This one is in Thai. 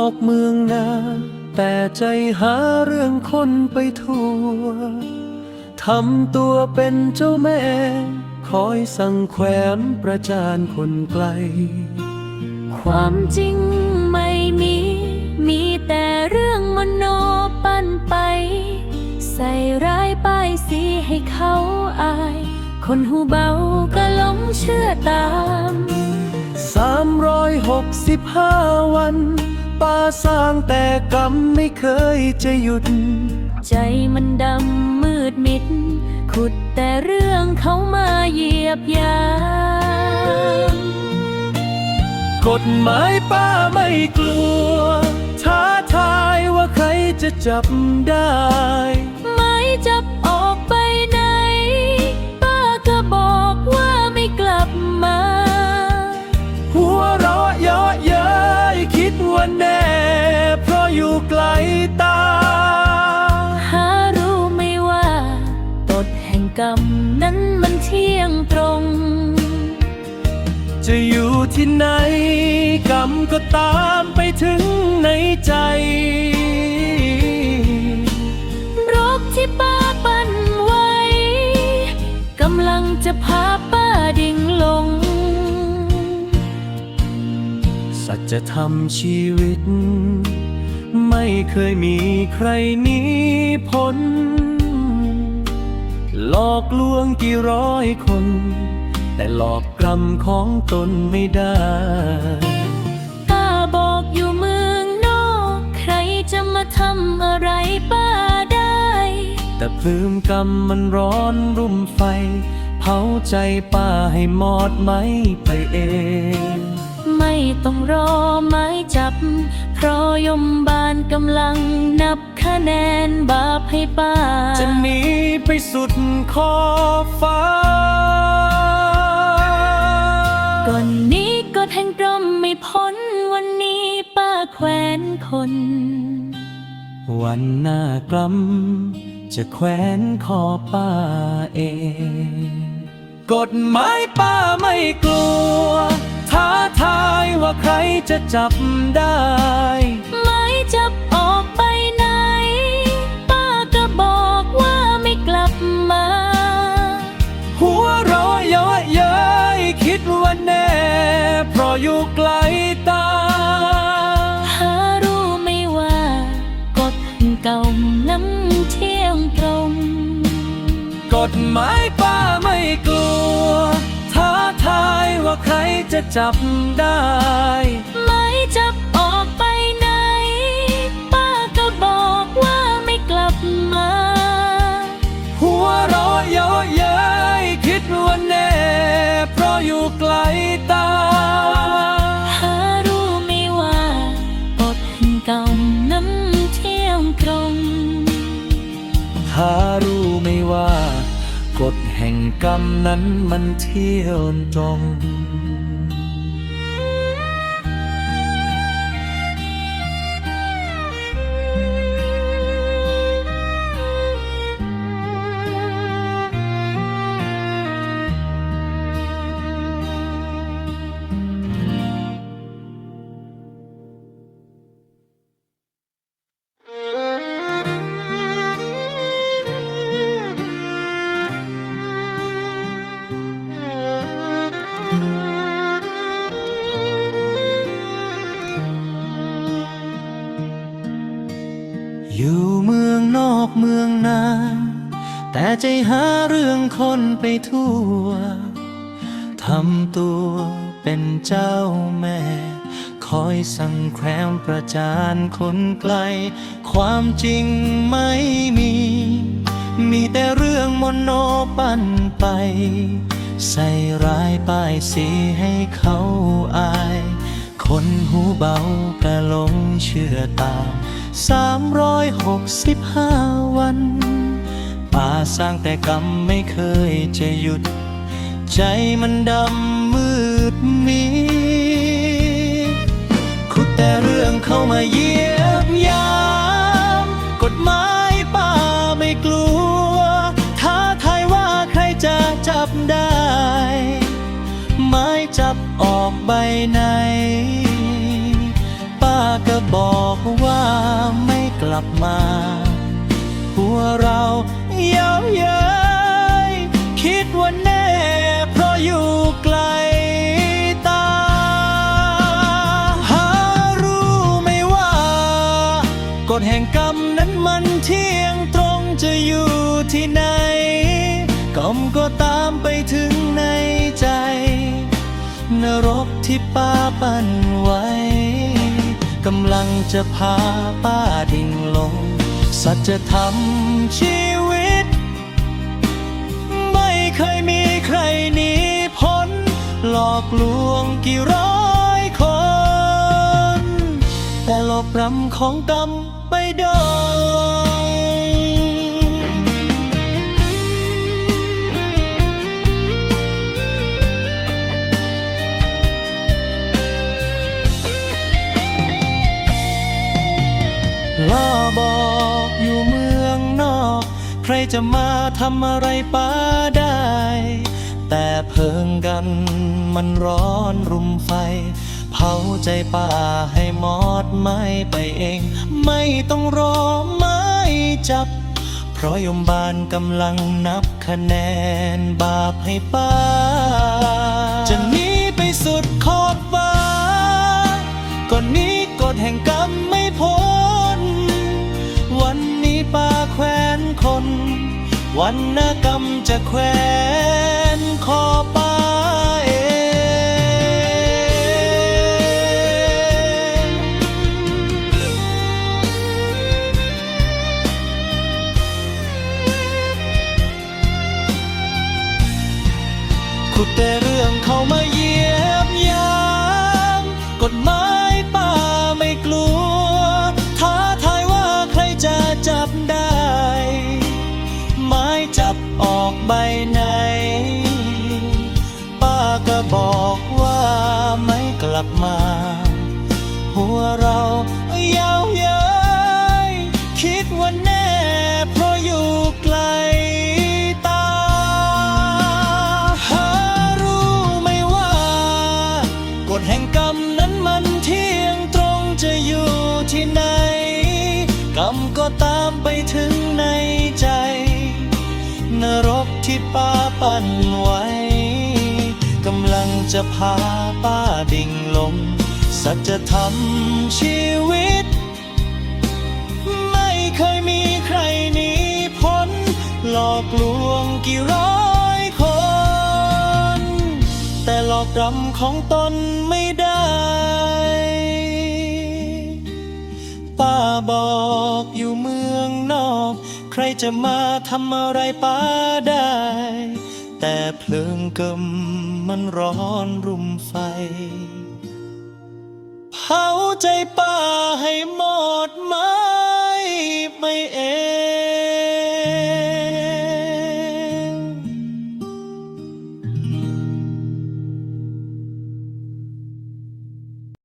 ออกเมืองนา แต่ใจหาเรื่องคนไปทั่ว ทำตัวเป็นเจ้าแม่ คอยสั่งแขวนประจานคนไกล ความจริงไม่มี มีแต่เรื่องมโนปั้นไป ใส่ร้ายป้ายสีให้เขาอาย คนหูเบาก็หลงเชื่อตาม 365 วัน ป้าสร้างแต่กรรมไม่เคยจะหยุด ใจมันดำมืดมิด ขุดแต่เรื่องเขามาเหยียบยามกฎหมายป้าไม่กลัว ท้าทายว่าใครจะจับได้ กรรมนั้นมันเที่ยงตรง จะอยู่ที่ไหน กรรมก็ตามไปถึงในใจรกที่ป้าปั้นไว้ กำลังจะพาป้าดิ่งลง สัจธรรมชีวิต ไม่เคยมีใครหนีพ้น หลอกลวงกี่ร้อยคน แต่หลอกกรรมของตนไม่ได้ป้าบอกอยู่เมืองนอก ใครจะมาทำอะไรป้าได้ แต่พลืมกรรมมันร้อนรุ่มไฟ เผาใจป้าให้หมอดไหมไปเองไม่ ต้องรอไม้จับ เพราะยมบาลกำลังนับคะแนนบาปให้ป้า จะหนีไปสุดขอบฟ้า ก่อนนี้ก็แทงกรมไม่พ้นวันนี้ป้าแควนคน วันหน้ากลัมจะแขวนคอป้าเอง กฎหมายป้าไม่กลัว ท้าทายว่าใครจะจับได้ ไม่จับออกไปไหน ป้าก็บอกว่าไม่กลับมา หัวเรอยเย้อยเย้ยคิดว่าแน่ เพราะอยู่ไกลตา หารู้ไหม่ว่ากฎเก่านั้นเที่ยงตรง กฎหมาย ว่าใครจะจับได้ ไม่จับออกไปไหน ป้าก็บอกว่าไม่กลับมา หัวเรอยเย้อยเย้ยคิดว่าแน่ เพราะอยู่ไกลตาหารู้ไหม่ว่ากฎเก่านั้นเที่ยงตรงหารู้ไหม่ว่ากฎแห่ งกรรมนั้นมันเที่ยวตรง ใจหาเรื่องคนไปทั่ว ทำตัวเป็นเจ้าแม่ คอยสั่งแครมประจานคนไกล ความจริงไม่มี มีแต่เรื่องมโนปั้นไป ใส่ร้ายป้ายสีให้เขาอาย คนหูเบาก็หลงเชื่อตาม 365 วัน ป่าสร้างแต่กรรมไม่เคยจะหยุด ใจมันดำมืดมิดคุดแต่เรื่องเข้ามาเยียบยามกฎหมายป่าไม่กลัว ท้าทายว่าใครจะจับได้ ไม้จับออกใบไหน ป้าก็บอกว่าไม่กลับมา หัวเรา เย้ยคิดว่าแน่เพราะอยู่ไกลตา หารู้ไม่ว่ากฎแห่งกรรมนั้นมันเที่ยงตรงจะอยู่ที่ไหนกรรมก็ตามไปถึงในใจ นรกที่ป้าปั้นไว้กำลังจะพาป้าดิ่งลง สัจธรรมชีว เคยมีใครหนีพ้น หลอกลวงกี่ร้อยคน แต่หลอกรำของกรรมไม่ได้ล่อบอกอยู่มือ รจะมาทำอะไรป้าได้ แต่เพิงกันมันร้อนรุมไฟ เผาใจป้าให้หมอดไหมไปเอง ไม่ต้องรอไม้จับ เพราะยมบาลกำลังนับคะแนนบาปให้ป้า จะหนีไปสุดขอบฟ้าก่อนนี้กฎแห่งกรรม วันหน้ากรรมจะแควนคอป้าเองขุดแต่เรื่องเขามาเยียบยามกฎหมาย ออกใบไหนป้า ที่ป้าปั้นไว้ กำลังจะพาป้าดิ่งลง สัจธรรมชีวิต ไม่เคยมีใครหนีพ้น หลอกลวงกี่ร้อยคน แต่หลอกรำของตนไม่ได้ ป้าบอกอยู่เมืองนอก ใครจะมาทำอะไรป้าได้ แต่เพลิงกำมันร้อนรุมไฟ เผาใจป้าให้หมดไหมไม่เอ